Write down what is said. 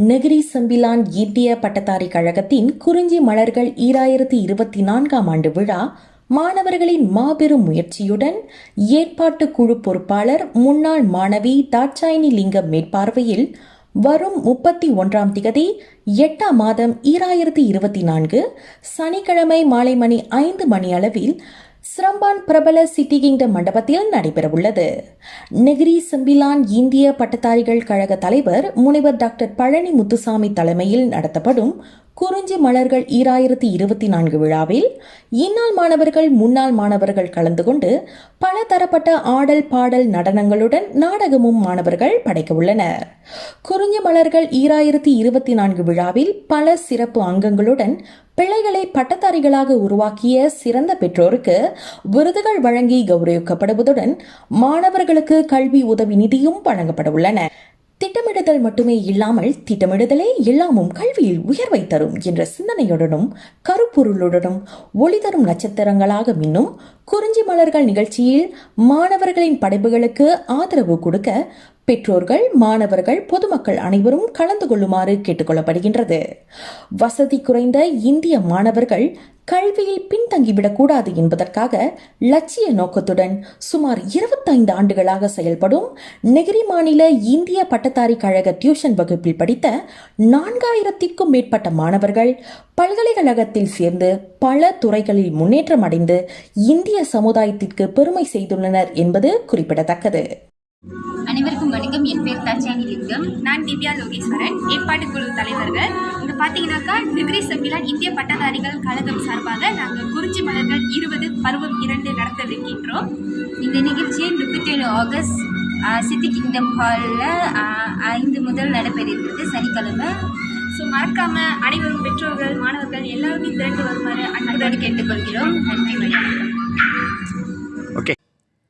Negeri Sembilan இந்திய பட்டதாரி கழகத்தின் குறிஞ்சி மலர்கள் ஈராயிரத்தி இருபத்தி நான்காம் ஆண்டு விழா மாணவர்களின் மாபெரும் முயற்சியுடன் ஏற்பாட்டு குழு பொறுப்பாளர் முன்னாள் மாணவி தாட்சாயினி லிங்கம் மேற்பார்வையில் வரும் முப்பத்தி ஒன்றாம் திகதி எட்டாம் மாதம் ஈராயிரத்தி இருபத்தி நான்கு சனிக்கிழமை மாலை மணி ஐந்து மணி அளவில் சிரம்பான் பிரபல சிட்டி கிங்டம் மண்டபத்தில் நடைபெறவுள்ளது. நெகிரி செம்பிலான் இந்திய பட்டதாரிகள் கழக தலைவர் முனைவர் டாக்டர் பழனி முத்துசாமி தலைமையில் நடத்தப்படும் குறிஞ்சி மலர்கள் ஈராயிரத்தி இருபத்தி நான்கு விழாவில் இந்நாள் மாணவர்கள் முன்னாள் மாணவர்கள் கலந்து கொண்டு பல தரப்பட்ட ஆடல் பாடல் நடனங்களுடன் நாடகமும் மாணவர்கள் படைக்க உள்ளனர். குறிஞ்சி மலர்கள் ஈராயிரத்தி இருபத்தி நான்கு விழாவில் பல சிறப்பு அங்கங்களுடன் பிள்ளைகளை பட்டதாரிகளாக உருவாக்கிய சிறந்த பெற்றோருக்கு விருதுகள் வழங்கி கௌரவிக்கப்படுவதுடன் மாணவர்களுக்கு கல்வி உதவி நிதியும் வழங்கப்பட உள்ளன. திட்டமிடுதல் மட்டுமே இல்லாமல் திட்டமிடுதலே எல்லாமும் கல்வியில் உயர்வை தரும் என்ற சிந்தனையுடனும் கருப்பொருளுடனும் ஒளி தரும் நட்சத்திரங்களாக மின்னும் குறிஞ்சி மலர்கள் நிகழ்ச்சியில் மாணவர்களின் படைப்புகளுக்கு ஆதரவு கொடுக்க பெற்றோர்கள் மாணவர்கள் பொதுமக்கள் அனைவரும் கலந்து கொள்ளுமாறு கேட்டுக்கொள்ளப்படுகின்றது. வசதி குறைந்த இந்திய மாணவர்கள் கல்வியில் பின்தங்கிவிடக்கூடாது என்பதற்காக லட்சிய நோக்கத்துடன் சுமார் இருபத்தைந்து ஆண்டுகளாக செயல்படும் நெகிரி மாநில இந்திய பட்டதாரி கழக டியூஷன் வகுப்பில் படித்த நான்காயிரத்திற்கும் மேற்பட்ட மாணவர்கள் பல்கலைக்கழகத்தில் சேர்ந்து பல துறைகளில் முன்னேற்றம் அடைந்து இந்திய சமுதாயத்திற்கு பெருமை செய்துள்ளனர் என்பது குறிப்பிடத்தக்கது. அனைவருக்கும் வணக்கம் என் பேர் தச்சானி லிங்கம் நான் திவ்யா லோகேஸ்வரன். ஏற்பாட்டு குழு தலைவர்கள். இங்கே பார்த்தீங்கன்னாக்கா டிகிரி செம்பிலான் இந்திய பட்டதாரிகள் கழகம் சார்பாக நாங்கள் குறிஞ்சி மலர்கள் இருபது பருவம் இரண்டு நடத்தவிருக்கின்றோம் இந்த நிகழ்ச்சியை முப்பத்தி ஏழு ஆகஸ்ட் சிட்டி கிங்டம் ஹாலில் ஐந்து முதல் நடைபெறுகிறது சனிக்கிழமை. ஸோ மறக்காம அனைவரும் பெற்றோர்கள் மாணவர்கள் எல்லாருமே திரண்டு வருமாறு அன்போடு அன்போடு கேட்டுக்கொள்கிறோம். நன்றி வணக்கம்.